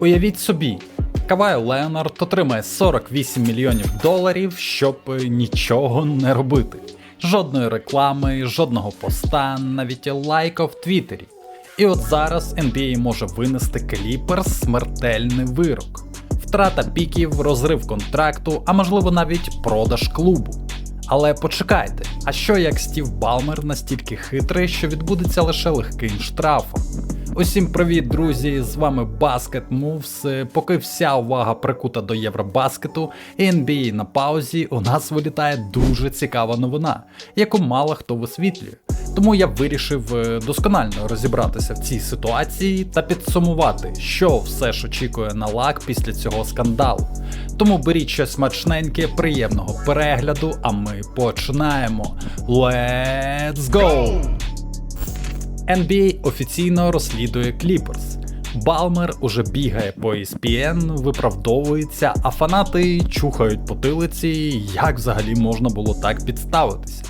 Уявіть собі, Кавай Леонард отримає 48 мільйонів доларів, щоб нічого не робити. Жодної реклами, жодного поста, навіть лайка в Твіттері. І от зараз NBA може винести Кліперс смертельний вирок. Втрата піків, розрив контракту, а можливо навіть продаж клубу. Але почекайте, а що як Стів Балмер настільки хитрий, що відбудеться лише легким штрафом? Усім привіт, друзі! З вами Basket Moves. Поки вся увага прикута до Євробаскету NBA на паузі, у нас вилітає дуже цікава новина, яку мало хто висвітлює. Тому я вирішив е, досконально розібратися в цій ситуації та підсумувати, що все ж очікує на лак після цього скандалу. Тому беріть щось смачненьке, приємного перегляду, а ми починаємо. Let's go! NBA офіційно розслідує Кліперс. Балмер уже бігає по ESPN, виправдовується, а фанати чухають потилиці, як взагалі можна було так підставитися.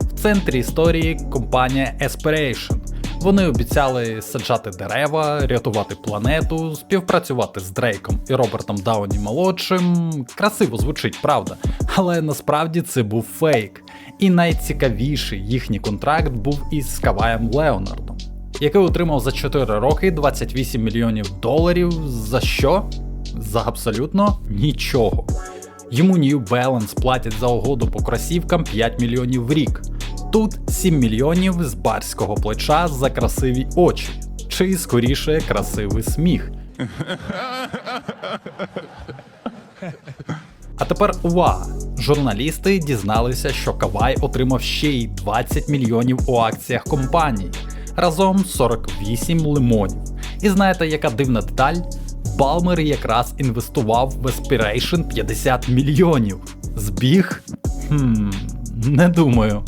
В центрі історії компанія Aspiration. Вони обіцяли саджати дерева, рятувати планету, співпрацювати з Дрейком і Робертом Дауні молодшим. Красиво звучить, правда, але насправді це був фейк. І найцікавіший їхній контракт був із Каваєм Леонардом, який отримав за 4 роки 28 мільйонів доларів. За що? За абсолютно нічого. Йому New Balance платять за угоду по кросівкам 5 мільйонів в рік. Тут 7 мільйонів з барського плеча за красиві очі, чи скоріше красивий сміх. А тепер увага! Журналісти дізналися, що Кавай отримав ще й 20 мільйонів у акціях компанії, разом 48 лимонів. І знаєте, яка дивна деталь? Балмер якраз інвестував в Aspiration 50 мільйонів. Збіг? Хм, не думаю.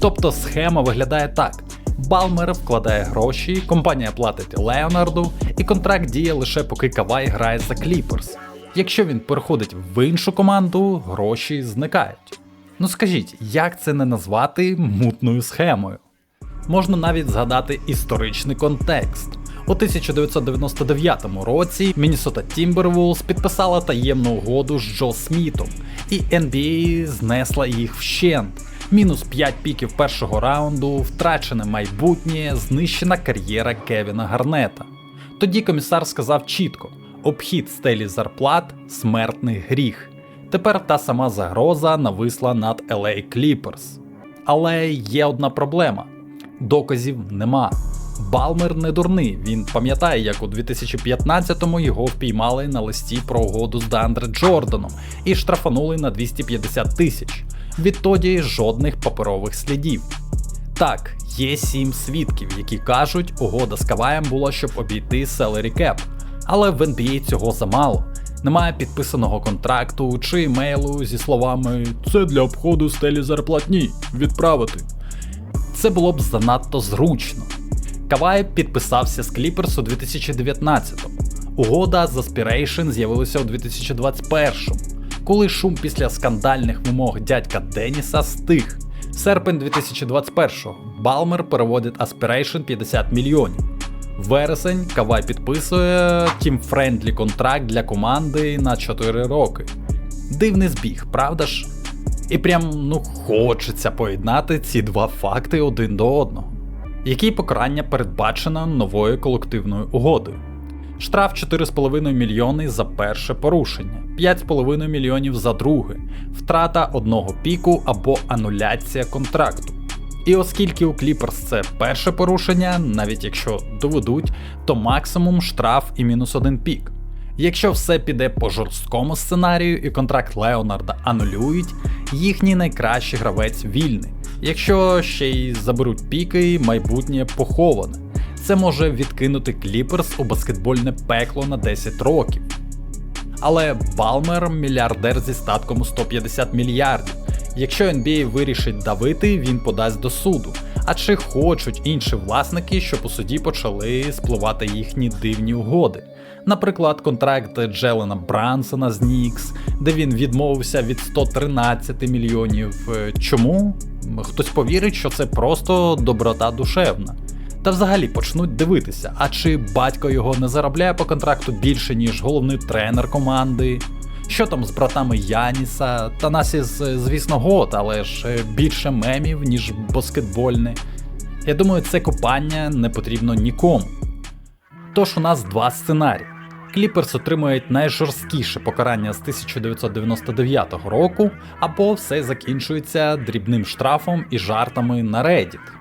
Тобто схема виглядає так. Балмер вкладає гроші, компанія платить Леонарду, і контракт діє лише поки Кавай грає за Кліперс. Якщо він переходить в іншу команду, гроші зникають. Ну скажіть, як це не назвати мутною схемою? Можна навіть згадати історичний контекст. У 1999 році Міннесота Timberwolves підписала таємну угоду з Джо Смітом, і NBA знесла їх вщент. Мінус 5 піків першого раунду, втрачене майбутнє, знищена кар'єра Кевіна Гарнета. Тоді комісар сказав чітко: обхід стелі зарплат смертний гріх. Тепер та сама загроза нависла над LA Clippers. Але є одна проблема: доказів нема. Балмер не дурний, він пам'ятає, як у 2015-му його впіймали на листі про угоду з Дандре Джорданом і штрафанули на 250 тисяч. Відтоді жодних паперових слідів. Так, є сім свідків, які кажуть, угода з Каваєм була, щоб обійти salary cap. Але в NBA цього замало. Немає підписаного контракту чи емейлу зі словами Це для обходу стелі зарплатні відправити. Це було б занадто зручно. Кавай підписався з Clippers у 2019-му. Угода з Aspiration з'явилася у 2021-му, коли шум після скандальних вимог дядька Деніса стих. Серпень 2021-го Балмер переводить Aspiration 50 мільйонів. Вересень Кавай підписує тімфрендлі контракт для команди на 4 роки. Дивний збіг, правда ж? І прям ну хочеться поєднати ці два факти один до одного. Які покарання передбачено новою колективною угодою? Штраф 4,5 мільйони за перше порушення, 5,5 мільйонів за друге, втрата одного піку або ануляція контракту. І оскільки у Clippers це перше порушення, навіть якщо доведуть, то максимум штраф і мінус один пік. Якщо все піде по жорсткому сценарію і контракт Леонарда анулюють, їхній найкращий гравець вільний. Якщо ще й заберуть піки, майбутнє поховане. Це може відкинути Кліперс у баскетбольне пекло на 10 років. Але Балмер мільярдер зі статком у 150 мільярдів. Якщо NBA вирішить давити, він подасть до суду. А чи хочуть інші власники, щоб у суді почали спливати їхні дивні угоди? Наприклад, контракт Джелена Брансона з Нікс, де він відмовився від 113 мільйонів. Чому? Хтось повірить, що це просто доброта душевна. Та взагалі почнуть дивитися, а чи батько його не заробляє по контракту більше, ніж головний тренер команди. Що там з братами Яніса? Танасіс, звісно, год, але ж е, більше мемів, ніж баскетбольне. Я думаю, це купання не потрібно нікому. Тож у нас два сценарії. Кліперс отримують найжорсткіше покарання з 1999 року, або все закінчується дрібним штрафом і жартами на Reddit.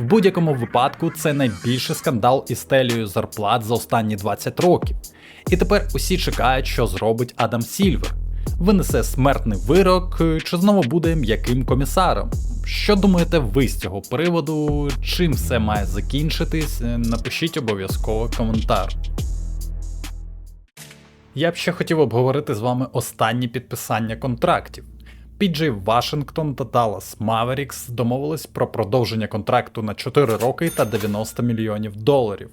В будь-якому випадку це найбільший скандал із телею зарплат за останні 20 років. І тепер усі чекають, що зробить Адам Сільвер. Винесе смертний вирок чи знову буде м'яким комісаром. Що думаєте ви з цього приводу? Чим все має закінчитись? Напишіть обов'язково коментар. Я б ще хотів обговорити з вами останні підписання контрактів. PJ Вашингтон та Dallas Mavericks домовились про продовження контракту на 4 роки та 90 мільйонів доларів.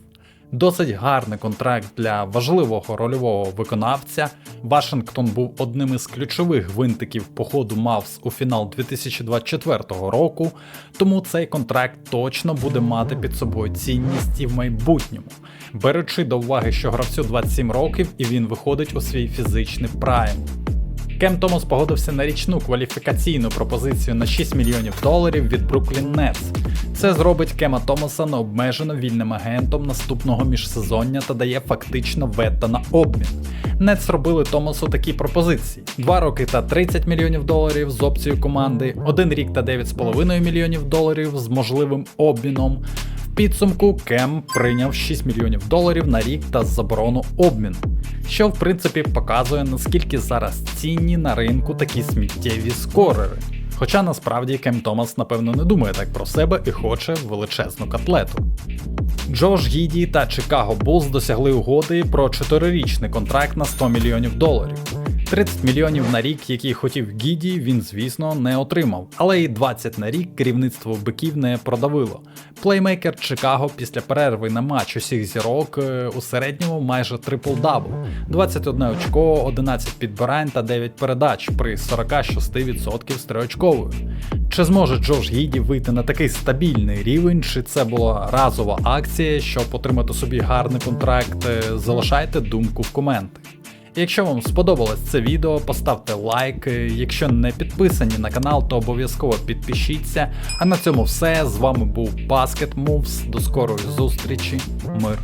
Досить гарний контракт для важливого рольового виконавця. Вашингтон був одним із ключових винтиків походу Мавс у фінал 2024 року, тому цей контракт точно буде мати під собою цінність і в майбутньому, беручи до уваги, що гравцю 27 років і він виходить у свій фізичний прайм. Кем Томас погодився на річну кваліфікаційну пропозицію на 6 мільйонів доларів від Brooklyn Nets. Це зробить Кема Томаса необмежено вільним агентом наступного міжсезоння та дає фактично вето на обмін. Нетс зробили Томасу такі пропозиції: 2 роки та 30 мільйонів доларів з опцією команди, 1 рік та 9,5 мільйонів доларів з можливим обміном. Підсумку Кем прийняв 6 мільйонів доларів на рік та заборону обміну, що в принципі показує наскільки зараз цінні на ринку такі сміттєві скорери. Хоча насправді Кем Томас, напевно, не думає так про себе і хоче величезну котлету. Джош Гіді та Чикаго Булз досягли угоди про 4-річний контракт на 100 мільйонів доларів. 30 мільйонів на рік, які хотів Гіді, він, звісно, не отримав, але і 20 на рік керівництво биків не продавило. Плеймейкер Чикаго після перерви на матч усіх зірок е, у середньому майже трипл-дабл. 21 очко, 11 підбирань та 9 передач при 46% з триочковою. Чи зможе Джош Гіді вийти на такий стабільний рівень, чи це була разова акція, щоб отримати собі гарний контракт? Е, Залишайте думку в коменти. Якщо вам сподобалось це відео, поставте лайк. Якщо не підписані на канал, то обов'язково підпишіться. А на цьому все. З вами був Basket Moves. До скорої зустрічі. Мир.